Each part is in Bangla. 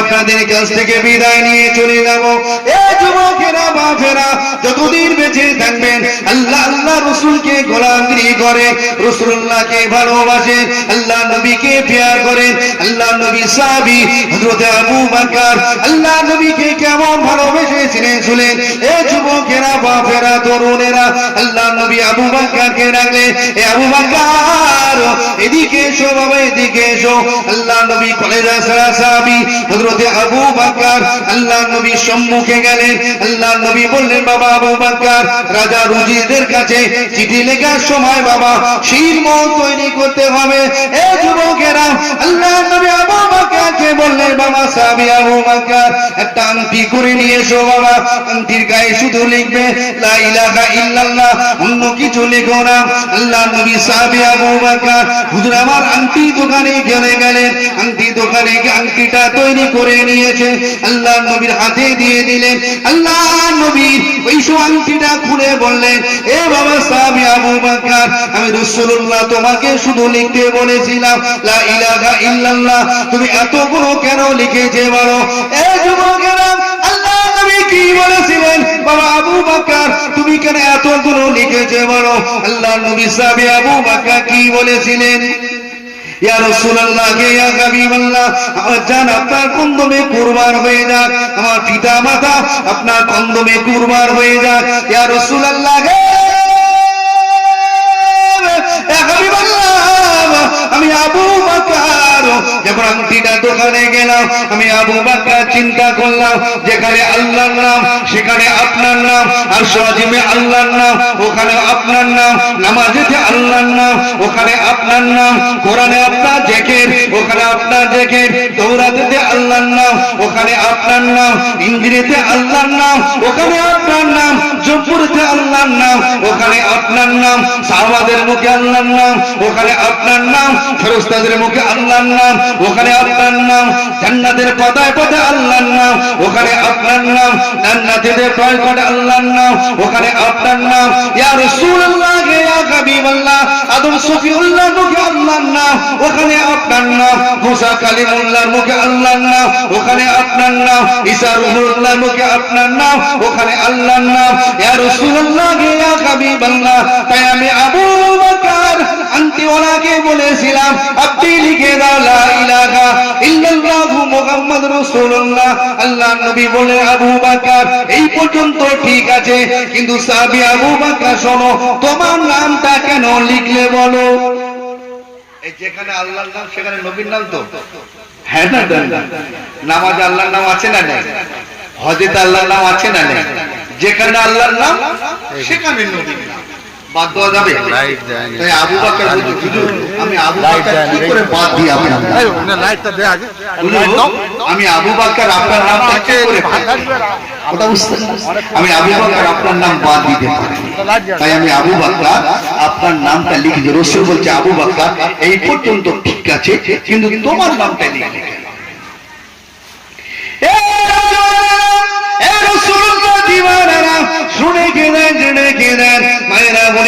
আপনাদের কাছ থেকে বিদায় নিয়ে চলে যাব। এ যুবকেরা, বাপেরা, যতদিন বেঁচে থাকবেন, আল্লাহ আল্লাহ রসুলকে গোলামগিরি করে, রসুল্লাহকে ভালোবাসেন আল্লাহ নবীকে পেয়ার করেন আল্লাহ নবী সাহাবি হযরত আবু বকর, আল্লাহ নবীকে কেমন ভালোবেসেছিলেন শুনেন। এ যুবকেরা, বাপেরা, তরুণেরা, আল্লাহ নবী আবু বকরকে ডাকলেন এ আবু বকর, এদিকে এসো বাবা, এদিকে এসো। আল্লাহ নবী কলেজা সাহাবি হযরত আবু বকর আল্লাহ নবী সম্মুখে গেলেন। আল্লাহ নবী বললেন, বাবা আবু বকর, রাজা রুজিদের কাছে চিঠি লেখার সময় বাবা শিরমন তৈরি করতে হবে। এ যুবকেরা আল্লাহ নবী আবু বকরকে বললেন, বাবা সাহাবী আবু বকর, একটা আংটি করে নিয়ে এসো বাবা। আংটির গায়ে শুধু লিখবে, লা ইলাহা ইল্লাল্লাহ, অন্য কিছু লিখো না। আল্লাহ নবী সাহাবী আবু বকর, হুজুর, আমার আংটি দোকানে গেলে গেলেন। আংটি দোকানে আংটিটা তৈরি করে নিয়েছে। আল্লাহ নবীর হাতে দিয়ে দিলেন আল্লাহ নবী ওই সব আংটিটা খুলে বললেন, এ বাবা সাহাবী আবু বকর, আমি রাসূলুল্লাহ তোমাকে শুধু লিখতে বলেছিলাম, লা ইলাহা ইল্লাল্লাহ। তুমি এতগুলো কেন লিখেছে বলো? এ যুবকেরা আল্লাহ নবী কি বলেছিলেন? বাবা আবু বকর, তুমি কেন এতগুলো লিখেছে বলো? আল্লাহ নবী আবু কি বলেছিলেন? ইয়া রাসূলুল্লাহ ইয়া আপনার কন্দমে কুরবান হয়ে যাক, আমার পিতা মাতা আপনার কন্দমে কুরবান হয়ে যাক। ইয়া রাসূলুল্লাহ দোকানে গেলাম আমি আবু বকর চিন্তা করলাম, যেখানে আল্লাহর নাম, সেখানে আপনার নাম, আর সজিমে আল্লাহর নাম, ওখানে আপনার নাম, নামাজেতে আল্লাহর নাম, ওখানে আপনার নাম, কোরআনে আপনার জেকের, ওখানে আপনার জেকের দৌড়াতে আল্লাহর নাম, ওখানে আপনার নাম ইন্দ্রিতে আল্লাহর নাম, ওখানে আপনার নাম জপুরতে আল্লাহর নাম, ওখানে আপনার নাম, সাহাবাদের মুখে আল্লাহর নাম ওখানে আপনার নাম ফেরস্তাদের মুখে আল্লাহর নাম, ওখানে আপনার নাম, জান্নাতের পদায় পদে আল্লাহর নাম, ওখানে আপনার নাম, জান্নাতীদের টয় করে আল্লাহর নাম, ওখানে আপনার নাম। ইয়া রাসূলুল্লাহ, ইয়া হাবিবাল্লাহ, আদম সফিউল্লাহ মুখে আল্লাহর নাম, ওখানে আপনার নাম। মুসা কালিমুল্লাহর মুখে আল্লাহর নাম, ওখানে আপনার নাম। ঈসা রুহুল্লাহর মুখে আপনার নাম, ওখানে আল্লাহর নাম। ইয়া রাসূলুল্লাহ, ইয়া হাবিবাল্লাহ, তাই আমি আবু আন্তিওয়ালাকে বলেছিলাম, আপনি লিখে দাও আল্লাহ নবী বলে, আবু এই পর্যন্ত ঠিক আছে, কিন্তু আবু শোনো, তোমার নামটা কেন লিখলে বলো? যেখানে আল্লাহর নাম, সেখানে নবীর নাম তো। হ্যাঁ না আল্লাহর নাম আছে না নেই? হজেত আল্লাহর নাম আছে না নেই? যেখানে আল্লাহর নাম, সেখানে নবীর নাম। বাদ দেওয়া যাবে? তাই আবু বকর হুজুর, আমি আবু বকর কি করে বাদ দিই আপনার নাম? লাইটটা দেয়া আছে। হুজুর, আমি আবু বকর আপনার নামটা কি করে বুঝতে আমি আবু বকর আপনার নাম বাদ দিতে পারি। তাই আমি আবু বকর আপনার নামটা লিখে রসুল বলছে আবু বকর এই পর্যন্ত ঠিক আছে কিন্তু তোমার নামটা লিখে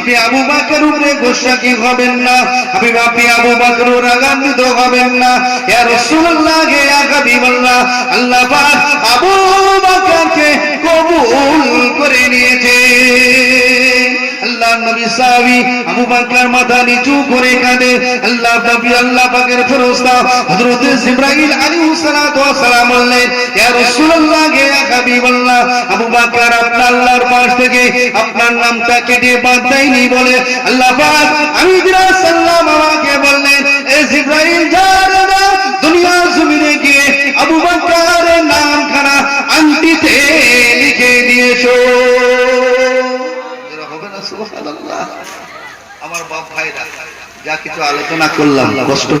আপনি আবু বাকর উপরে গোসা কি হবেন না? হাবিব আপনি আবু বাকর রাগান্বিত হবেন না। ইয়া রাসূলুল্লাহ ইয়া হাবিবাল্লাহ, আল্লাহ পাক আবু বাকরকে কবুল করে নিয়েছে আল্লাহ নবী সাহাবী আবু মাথা হাবিবাল্লাহ, আবু বকর আপনার আল্লাহর পাশ থেকে আপনার নামটা কেটে বাদ দেয়নি বলে আল্লাহ পাক আমি সাল্লাম আমাকে বললেন, এ জিবরাইল যা রে জমিনে গিয়ে আবু বকরের নামখানা আংটিতে লিখে দিয়েছ। আমার বাপ ভাইরা, যা কিছু আলোচনা করলাম, কষ্ট